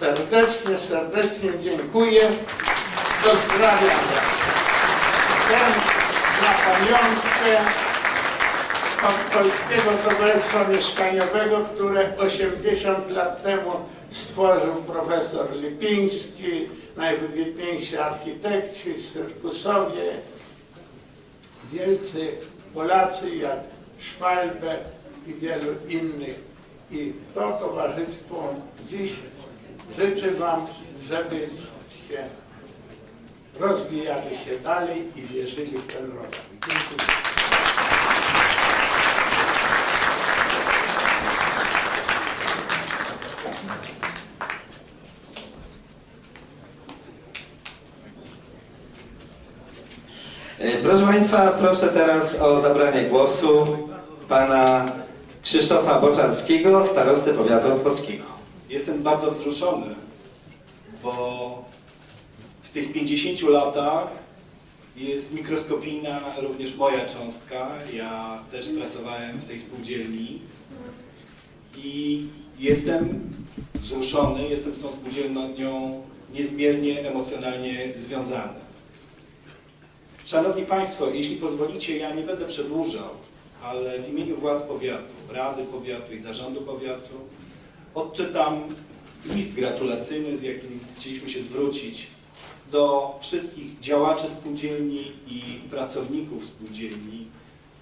serdecznie, serdecznie dziękuję. Pozdrawiam. Ten na pamiątkę od Polskiego Towarzystwa Mieszkaniowego, które 80 lat temu stworzył profesor Lipiński, najwybitniejsi architekci, cyrkusowie, wielcy Polacy jak Szwalbe i wielu innych. I to towarzystwo dziś życzę Wam, żebyście rozwijali się dalej i wierzyli w ten rozwój. Dziękuję. E, Proszę Państwa, proszę teraz o zabranie głosu pana Krzysztofa Boczarskiego, starosty powiatu otwockiego. Jestem bardzo wzruszony, bo w tych 50 latach jest mikroskopijna również moja cząstka. Ja też pracowałem w tej spółdzielni i jestem wzruszony, jestem z tą spółdzielnią niezmiernie emocjonalnie związany. Szanowni Państwo, jeśli pozwolicie, ja nie będę przedłużał, ale w imieniu władz powiatu, Rady Powiatu i Zarządu Powiatu odczytam list gratulacyjny, z jakim chcieliśmy się zwrócić do wszystkich działaczy spółdzielni i pracowników spółdzielni,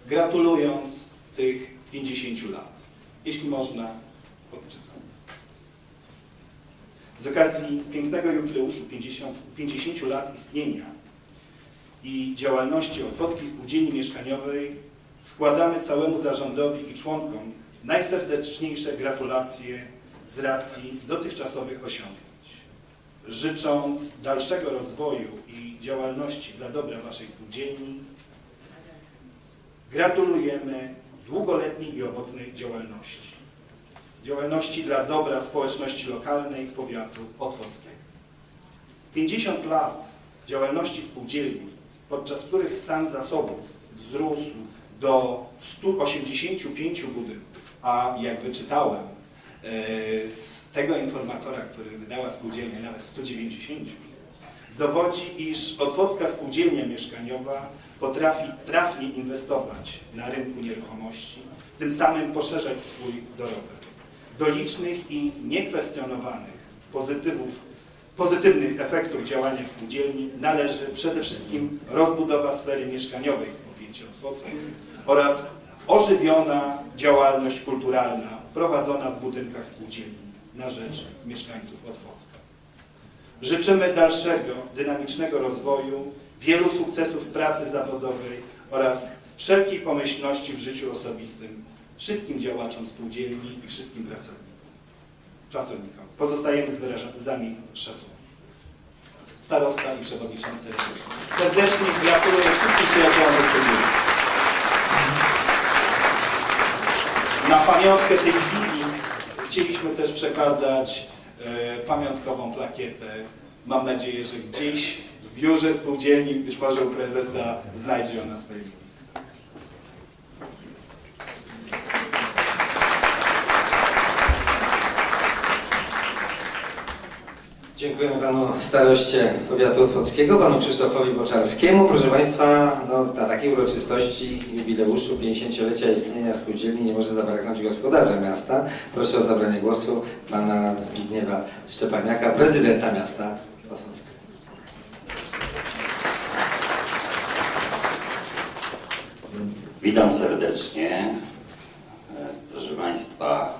gratulując tych 50 lat. Jeśli można, odczytam. Z okazji pięknego jubileuszu 50, 50 lat istnienia i działalności Otwockiej Spółdzielni Mieszkaniowej składamy całemu zarządowi i członkom najserdeczniejsze gratulacje z racji dotychczasowych osiągnięć. Życząc dalszego rozwoju i działalności dla dobra Waszej spółdzielni, gratulujemy długoletniej i owocnej działalności. Działalności dla dobra społeczności lokalnej powiatu otwockiego. 50 lat działalności spółdzielni, podczas których stan zasobów wzrósł do 185 budynków, a jak wyczytałem z tego informatora, który wydała spółdzielnia nawet 190, dowodzi, iż Otwocka Spółdzielnia Mieszkaniowa potrafi trafnie inwestować na rynku nieruchomości, tym samym poszerzać swój dorobek. Do licznych i niekwestionowanych pozytywów, pozytywnych efektów działania spółdzielni należy przede wszystkim rozbudowa sfery mieszkaniowej w powiecie otwockim oraz ożywiona działalność kulturalna prowadzona w budynkach spółdzielni na rzecz mieszkańców Otwocka. Życzymy dalszego, dynamicznego rozwoju, wielu sukcesów pracy zawodowej oraz wszelkiej pomyślności w życiu osobistym wszystkim działaczom spółdzielni i wszystkim pracownikom. pracownikom. Pozostajemy z wyrazami szacunku. Starosta i przewodniczący. Serdecznie gratuluję wszystkim przyjaciołom do spółdzielni. Na pamiątkę tej chwili chcieliśmy też przekazać e, pamiątkową plakietę. Mam nadzieję, że gdzieś w biurze spółdzielni, być może u prezesa, znajdzie ona swoje miejsce. Dziękujemy panu staroście powiatu otwockiego, panu Krzysztofowi Boczarskiemu. Proszę Państwa, no, na takiej uroczystości jubileuszu 50-lecia istnienia spółdzielni nie może zabraknąć gospodarza miasta. Proszę o zabranie głosu pana Zbigniewa Szczepaniaka, prezydenta miasta Otwocka. Witam serdecznie. Proszę Państwa,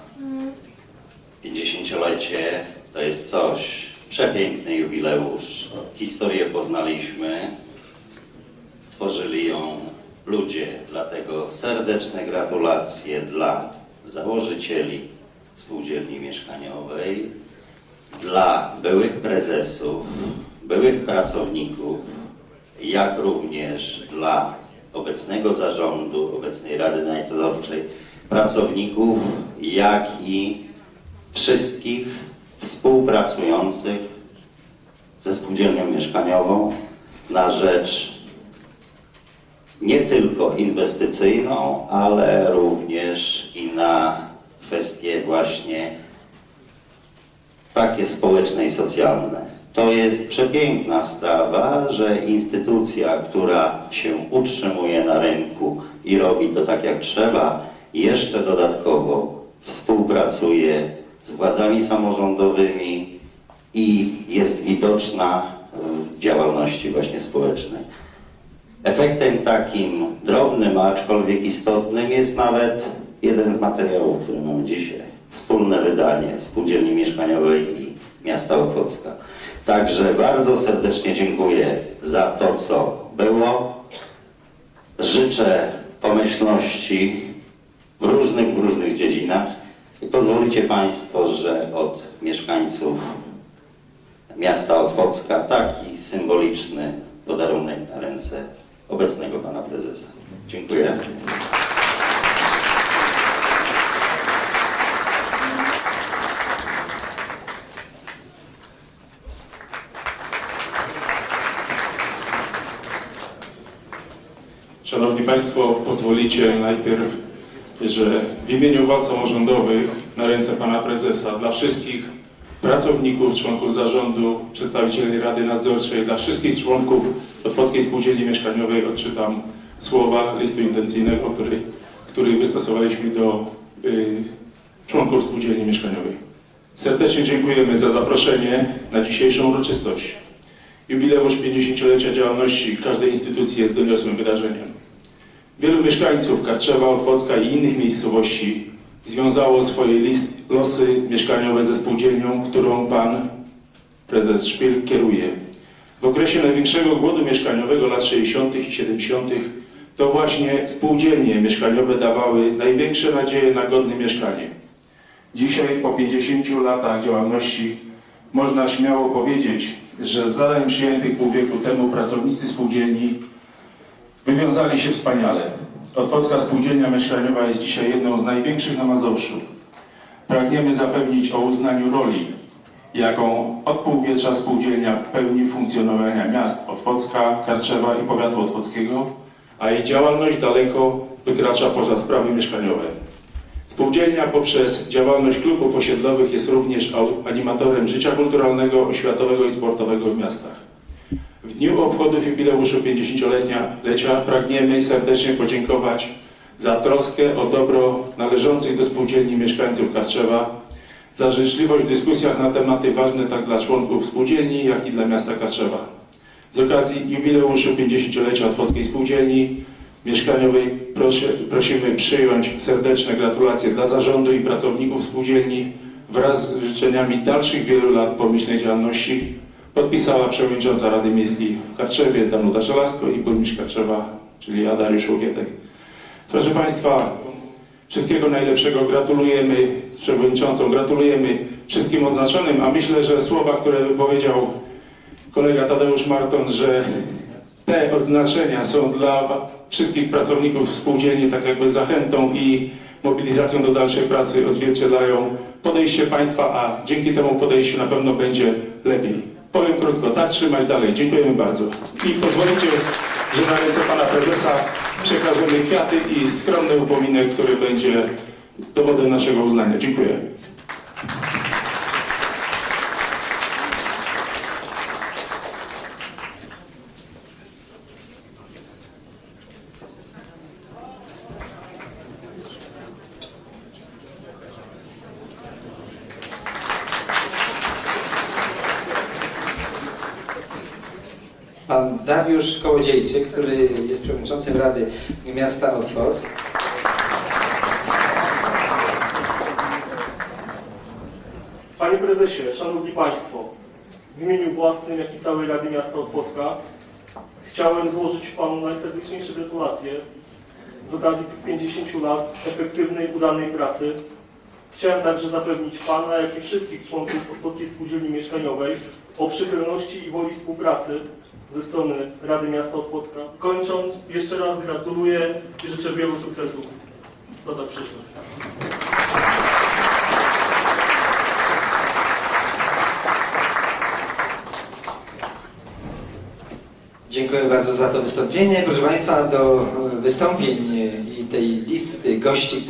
50-lecie to jest coś, przepiękny jubileusz. Historię poznaliśmy, tworzyli ją ludzie, dlatego serdeczne gratulacje dla założycieli spółdzielni mieszkaniowej, dla byłych prezesów, byłych pracowników, jak również dla obecnego zarządu, obecnej Rady Nadzorczej, pracowników, jak i wszystkich współpracujących ze spółdzielnią mieszkaniową na rzecz nie tylko inwestycyjną, ale również i na kwestie właśnie takie społeczne i socjalne. To jest przepiękna sprawa, że instytucja, która się utrzymuje na rynku i robi to tak jak trzeba, jeszcze dodatkowo współpracuje z władzami samorządowymi i jest widoczna w działalności właśnie społecznej. Efektem takim drobnym, aczkolwiek istotnym jest nawet jeden z materiałów, który mamy dzisiaj. Wspólne wydanie Spółdzielni Mieszkaniowej i Miasta Ochocka. Także bardzo serdecznie dziękuję za to, co było. Życzę pomyślności w różnych, w różnych dziedzinach. I pozwolicie Państwo, że od mieszkańców miasta Otwocka taki symboliczny podarunek na ręce obecnego Pana Prezesa. Dziękuję. Szanowni Państwo, pozwolicie najpierw, że w imieniu władz samorządowych na ręce Pana Prezesa dla wszystkich pracowników, członków zarządu, przedstawicieli Rady Nadzorczej, dla wszystkich członków Otwockiej Spółdzielni Mieszkaniowej odczytam słowa listu intencyjnego, który, który wystosowaliśmy do y, członków Spółdzielni Mieszkaniowej. Serdecznie dziękujemy za zaproszenie na dzisiejszą uroczystość. Jubileusz 50-lecia działalności każdej instytucji jest doniosłym wydarzeniem. Wielu mieszkańców Karczewa, Otwocka i innych miejscowości związało swoje list, losy mieszkaniowe ze spółdzielnią, którą pan prezes Szpil kieruje. W okresie największego głodu mieszkaniowego lat 60. i 70. to właśnie spółdzielnie mieszkaniowe dawały największe nadzieje na godne mieszkanie. Dzisiaj, po 50 latach działalności, można śmiało powiedzieć, że z zadań przyjętych pół wieku temu pracownicy spółdzielni wywiązali się wspaniale. Otwocka Spółdzielnia Mieszkaniowa jest dzisiaj jedną z największych na Mazowszu. Pragniemy zapewnić o uznaniu roli, jaką od półwiecza spółdzielnia pełni funkcjonowania miast Otwocka, Karczewa i powiatu otwockiego, a jej działalność daleko wykracza poza sprawy mieszkaniowe. Spółdzielnia poprzez działalność klubów osiedlowych jest również animatorem życia kulturalnego, oświatowego i sportowego w miastach. W dniu obchodów jubileuszu 50-lecia pragniemy serdecznie podziękować za troskę o dobro należących do spółdzielni mieszkańców Karczewa, za życzliwość w dyskusjach na tematy ważne tak dla członków spółdzielni, jak i dla miasta Karczewa. Z okazji jubileuszu 50-lecia Otwockiej Spółdzielni Mieszkaniowej prosimy przyjąć serdeczne gratulacje dla zarządu i pracowników spółdzielni wraz z życzeniami dalszych wielu lat pomyślnej działalności podpisała przewodnicząca Rady Miejskiej w Karczewie Danuta Żelazko i burmistrz Karczewa, czyli Adariusz Łogietek. Proszę Państwa, wszystkiego najlepszego. Gratulujemy z przewodniczącą, gratulujemy wszystkim odznaczonym, a myślę, że słowa, które wypowiedział kolega Tadeusz Marton, że te odznaczenia są dla wszystkich pracowników spółdzielni tak jakby zachętą i mobilizacją do dalszej pracy odzwierciedlają podejście Państwa, a dzięki temu podejściu na pewno będzie lepiej. Powiem krótko, tak trzymać dalej. Dziękujemy bardzo. I pozwolicie, że na ręce Pana Prezesa przekażemy kwiaty i skromny upominek, który będzie dowodem naszego uznania. Dziękuję. Pan Dariusz Kołodziejczyk, który jest przewodniczącym Rady Miasta Otwock. Panie Prezesie, Szanowni Państwo, w imieniu własnym, jak i całej Rady Miasta Otwocka chciałem złożyć Panu najserdeczniejsze gratulacje z okazji tych 50 lat efektywnej, udanej pracy. Chciałem także zapewnić Pana, jak i wszystkich członków Otwockiej Spółdzielni Mieszkaniowej o przychylności i woli współpracy ze strony Rady Miasta Otwocka. Kończąc, jeszcze raz gratuluję i życzę wielu sukcesów w latach przyszłych. Dziękuję bardzo za to wystąpienie. Proszę Państwa, do wystąpień i tej listy gości,